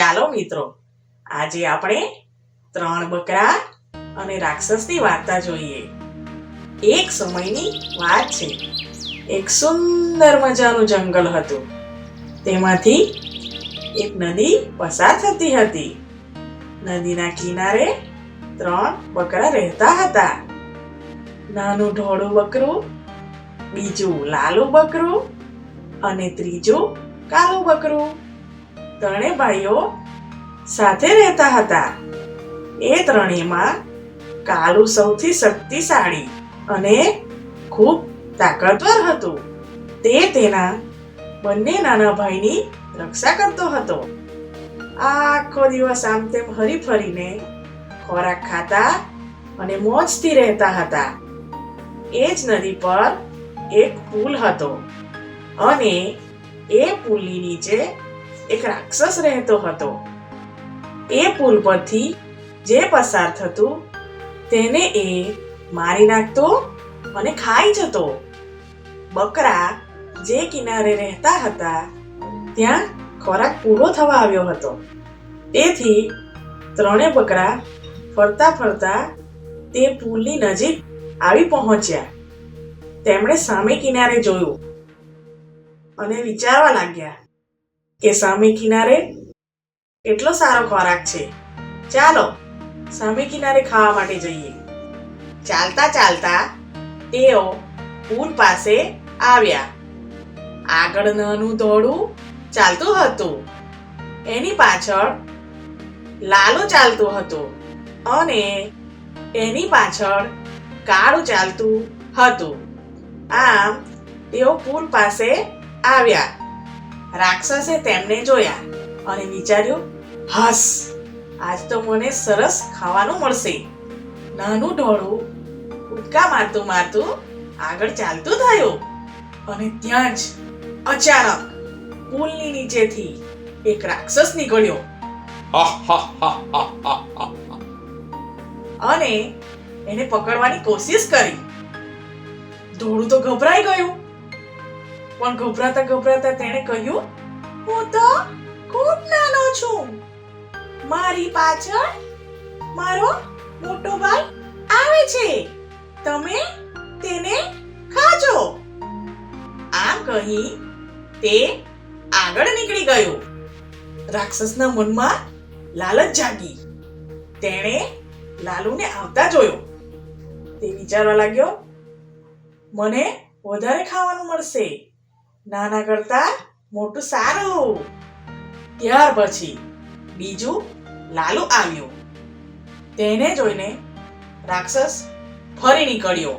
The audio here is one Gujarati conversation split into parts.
ચાલો મિત્રો, આજે આપણે ત્રણ બકરા અને રાક્ષસની વાર્તા જોઈએ. એક સમયની વાત છે. એક સુંદર મજાનું જંગલ હતું. તેમાંથી એક નદી પસાર થતી હતી. નદીના કિનારે ત્રણ બકરા રહેતા હતા. નાનું ઢોળું બકરું, બીજું લાલું બકરું અને ત્રીજું કાળું બકરું. ત્રણે ભાઈઓ સાથે રહેતા હતા. એ ત્રણેયમાં કાળું સૌથી શક્તિશાળી અને ખૂબ તાકાતવર હતું. તે તેના બંને નાના ભાઈની રક્ષા કરતો હતો. આખો દિવસ આમ તેમ હરી ફરીને ખોરાક ખાતા અને મોજથી રહેતા હતા. એ જ નદી પર એક પુલ હતો અને એ પુલની નીચે એક રાક્ષસ રહેતો હતો. એ પુલ પરથી જે પસાર થતું, તેને એ મારી નાખતો અને ખાઈ જતો. બકરા જે કિનારે રહેતા હતા, ત્યાં ખોરાક પૂરો થવા આવ્યો હતો. તેથી ત્રણે બકરા ફરતા ફરતા તે પુલની નજીક આવી પહોંચ્યા. તેમણે સામે કિનારે જોયું અને વિચારવા લાગ્યા કે સામે કિનારે કેટલો સારો ખોરાક છે. ચાલો, સામે કિનારે ખાવા માટે જઈએ. ચાલતા ચાલતા તેઓ પુલ પાસે આવ્યા. આગળ નાનું દોડું ચાલતું હતું. એની પાછળ લાલું ચાલતું હતું અને એની પાછળ કાળું ચાલતું હતું. આમ, તેઓ પુલ પાસે આવ્યા. રાક્ષસે તેમને જોયા અને વિચાર્યું હસ આજ તો મને સરસ ખાવાનું મળશે. નાનું ઢોળું ઉડકા મારતું મારતું આગળ ચાલતું થયું અને ત્યાં જ અચાનક પુલની નીચેથી એક રાક્ષસ નીકળ્યો. અને એને પકડવાની કોશિશ કરી. ધોળું તો ગભરાઈ ગયું. પણ ગભરાતા ગભરાતા તેણે કહ્યું, હું તો ખૂબ નાનો છું. મારી પાછળ મારો મોટો ભાઈ આવે છે. તમે તેને ખાજો. આમ કહી તે આગળ નીકળી ગયો. રાક્ષસના મનમાં લાલચ જાગી. તેણે લાલુને આવતા જોયો. તે વિચારવા લાગ્યો, મને વધારે ખાવાનું મળશે. નાના કરતા મોટું સારું. ત્યાર પછી બીજું લાલુ આવ્યું. તેને જોઈને રાક્ષસ ફરી નીકળ્યો.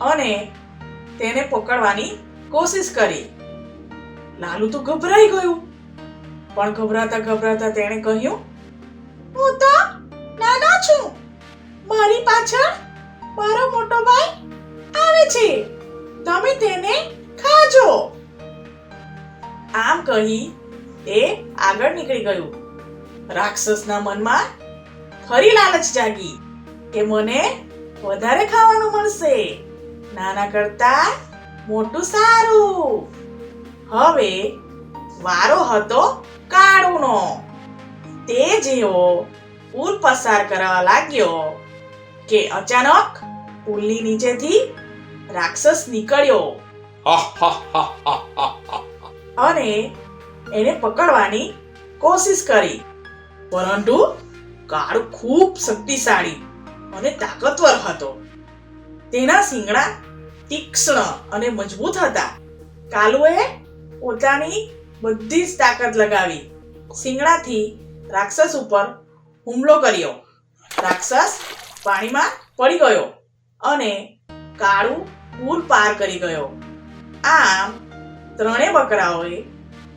અને તેને પકડવાની કોશિશ કરી. લાલુ તો ગભરાઈ ગયું. પણ ગભરાતા ગભરાતા તેણે કહ્યું હું તો નાનો છું. મારી પાછળ મારો મોટો ભાઈ આવે છે. તમે તેને ખાજો. આમ કહી એ આગળ નીકળી ગયું. રાક્ષસના મનમાં ફરી લાલચ જાગી કે મને વધારે ખાવાનું મળશે. નાના કરતા મોટું સારું. હવે વારો હતો કાળુનો. તે જેવો પુલ પસાર કરવા લાગ્યો કે અચાનક પુલની નીચેથી રાક્ષસ નીકળ્યો. અને એને પકડવાની કોશિશ કરી. પરંતુ કાળ ખૂબ શક્તિશાળી અને તાકતવર હતો. તેના શિંગડા તીક્ષ્ણ અને મજબૂત હતા. કાલુએ પોતાની બધી જ તાકાત લગાવી. શિંગડાથી રાક્ષસ ઉપર હુમલો કર્યો. રાક્ષસ પાણીમાં પડી ગયો અને કાળુ પુલ પાર કરી ગયો. આમ ત્રણે બકરાઓએ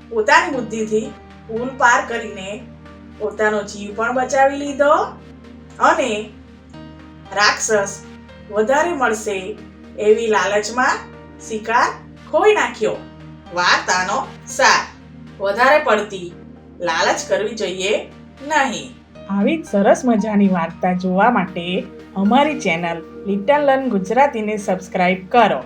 પોતાની બુદ્ધિથી પૂલ પાર કરીને પોતાનો જીવ પણ બચાવી લીધો અને રાક્ષસ વધારે મળશે એવી લાલચમાં શિકાર ખોઈ નાખ્યો. વાર્તાનો સાર. વધારે પડતી લાલચ કરવી જોઈએ નહીં. આવી સરસ મજાની વાર્તા જોવા માટે અમારી ચેનલ લિટલ લર્ન ગુજરાતીને સબસ્ક્રાઈબ કરો.